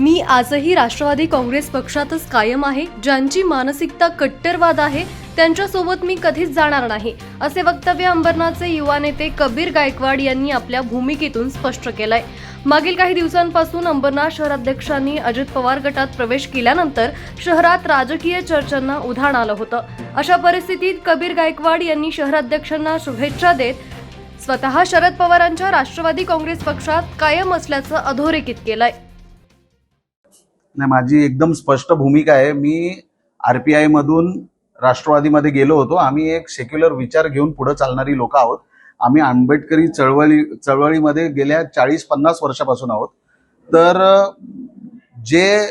मी आजही राष्ट्रवादी काँग्रेस पक्षातच कायम आहे. ज्यांची मानसिकता कट्टरवाद आहे त्यांच्यासोबत मी कधीच जाणार नाही असे वक्तव्य अंबरनाथचे युवा नेते कबीर गायकवाड यांनी आपल्या भूमिकेतून स्पष्ट केलंय. मागील काही दिवसांपासून अंबरनाथ शहराध्यक्षांनी अजित पवार गटात प्रवेश केल्यानंतर शहरात राजकीय चर्चांना उधाण आलं होतं. अशा परिस्थितीत कबीर गायकवाड यांनी शहराध्यक्षांना शुभेच्छा देत स्वतः शरद पवारांच्या राष्ट्रवादी काँग्रेस पक्षात कायम असल्याचं अधोरेखित केलंय. नाही माझी एकदम स्पष्ट भूमिका आहे. मी आर पी आयमधून राष्ट्रवादीमध्ये गेलो होतो. आम्ही एक सेक्युलर विचार घेऊन पुढे चालणारी लोक आहोत. आम्ही आंबेडकरी चळवळी चळवळीमध्ये गेल्या चाळीस पन्नास वर्षापासून आहोत. तर जे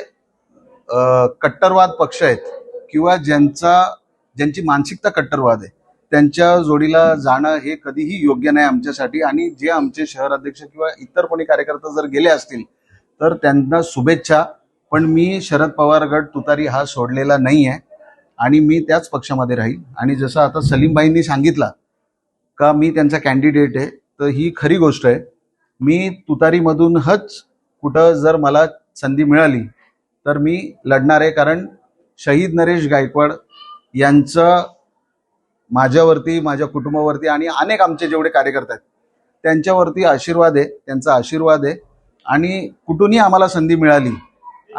कट्टरवाद पक्ष आहेत किंवा ज्यांचा ज्यांची मानसिकता कट्टरवाद आहे त्यांच्या जोडीला जाणं हे कधीही योग्य नाही आमच्यासाठी. आणि जे आमचे शहर अध्यक्ष किंवा इतर कोणी कार्यकर्ते जर गेले असतील तर त्यांना शुभेच्छा. पण मी शरद पवार गट तुतारी हा सोडलेला नाही आहे आणि मी त्याच पक्षामध्ये राहील. आणि जसं आता सलीमबाईंनी सांगितलं का मी त्यांचा कॅन्डिडेट आहे तर ही खरी गोष्ट आहे. मी तुतारीमधूनच कुठं जर मला संधी मिळाली तर मी लढणार आहे. कारण शहीद नरेश गायकवाड यांचं माझ्यावरती माझ्या कुटुंबावरती आणि अनेक आमचे जेवढे कार्यकर्ते आहेत त्यांच्यावरती आशीर्वाद आहे त्यांचा आशीर्वाद आहे. आणि कुठूनही आम्हाला संधी मिळाली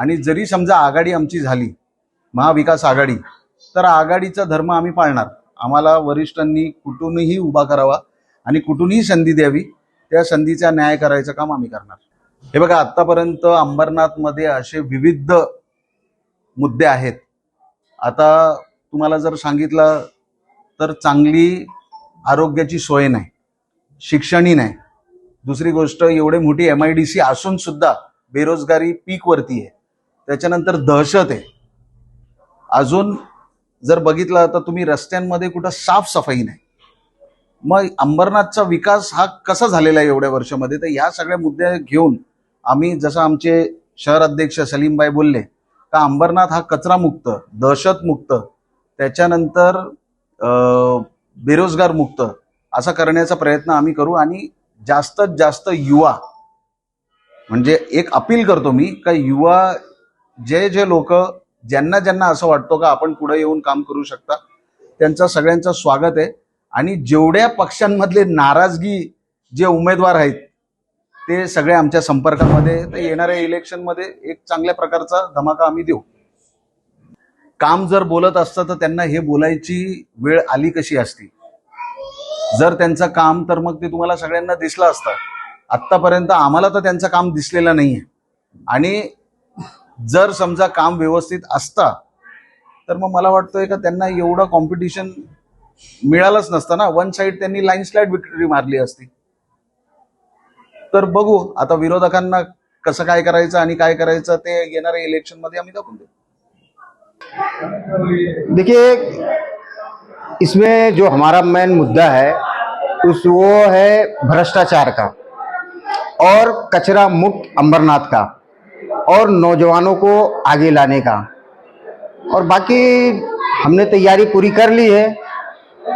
आणि जरी समजा आघाडी आमची झाली महाविकास आघाडी तर आघाडीचा धर्म आम्ही पाळणार. आम्हाला वरिष्ठांनी कुठूनही उभा करावा आणि कुठूनही संधी द्यावी त्या संधीचा न्याय करायचं काम आम्ही करणार. हे बघा आतापर्यंत अंबरनाथमध्ये असे विविध मुद्दे आहेत. आता तुम्हाला जर सांगितलं तर चांगली आरोग्याची सोय नाही शिक्षणही नाही. दुसरी गोष्ट एवढे मोठी एम आय डी सी असून सुद्धा बेरोजगारी पीकवरती आहे. त्याच्यानंतर दहशत आहे. अजून जर बघितलं तर तुम्ही रस्त्यांमध्ये कुठं साफसफाई नाही. मग अंबरनाथचा विकास हा कसा झालेला आहे एवढ्या वर्षामध्ये? तर ह्या सगळ्या मुद्दे घेऊन आम्ही जसं आमचे शहर अध्यक्ष सलीमबाई बोलले का अंबरनाथ हा कचरा मुक्त दहशत मुक्त त्याच्यानंतर बेरोजगार मुक्त असा करण्याचा प्रयत्न आम्ही करू. आणि जास्तीत जास्त युवा म्हणजे एक अपील करतो मी का युवा जे जे लोक ज्यांना ज्यांना असं वाटतो का आपण पुढे येऊन काम करू शकता त्यांचं सगळ्यांचं स्वागत आहे. आणि जेवढ्या पक्षांमधले नाराजगी जे उमेदवार आहेत ते सगळे आमच्या संपर्कामध्ये तर येणाऱ्या इलेक्शनमध्ये एक चांगल्या प्रकारचा धमाका आम्ही देऊ. काम जर बोलत असतं तर त्यांना हे बोलायची वेळ आली कशी असती? जर त्यांचं काम तर मग ते तुम्हाला सगळ्यांना दिसलं असतं. आत्तापर्यंत आम्हाला तर त्यांचं काम दिसलेलं नाहीये. आणि जर समजा काम व्यवस्थित असता तर मग मला वाटतंय का त्यांना एवढं कॉम्पिटिशन मिळालंच नसतं ना. वन साइड त्यांनी लाईन स्लाईड विक्टरी मारली असती. तर बघू आता विरोधकांना कसं काय करायचं आणि काय करायचं ते येणाऱ्या इलेक्शनमध्ये आम्ही दाखवून देऊ. देखिए इसमें जो हमारा मेन मुद्दा है उस वो है भ्रष्टाचार का और कचरा मुक्त अंबरनाथ का। और नौजवानों को आगे लाने का। और बाकी हमने तैयारी पूरी कर ली है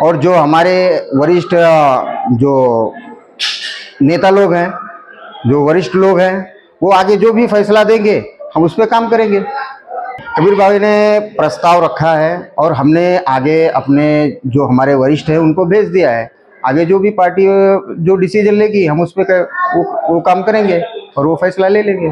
और जो हमारे वरिष्ठ जो नेता लोग हैं जो वरिष्ठ लोग हैं वो आगे जो भी फैसला देंगे हम उस पर काम करेंगे। कबीर भाई ने प्रस्ताव रखा है और हमने आगे अपने जो हमारे वरिष्ठ हैं उनको भेज दिया है। आगे जो भी पार्टी जो डिसीज़न लेगी हम उस पर वो, वो काम करेंगे और वो फैसला ले लेंगे।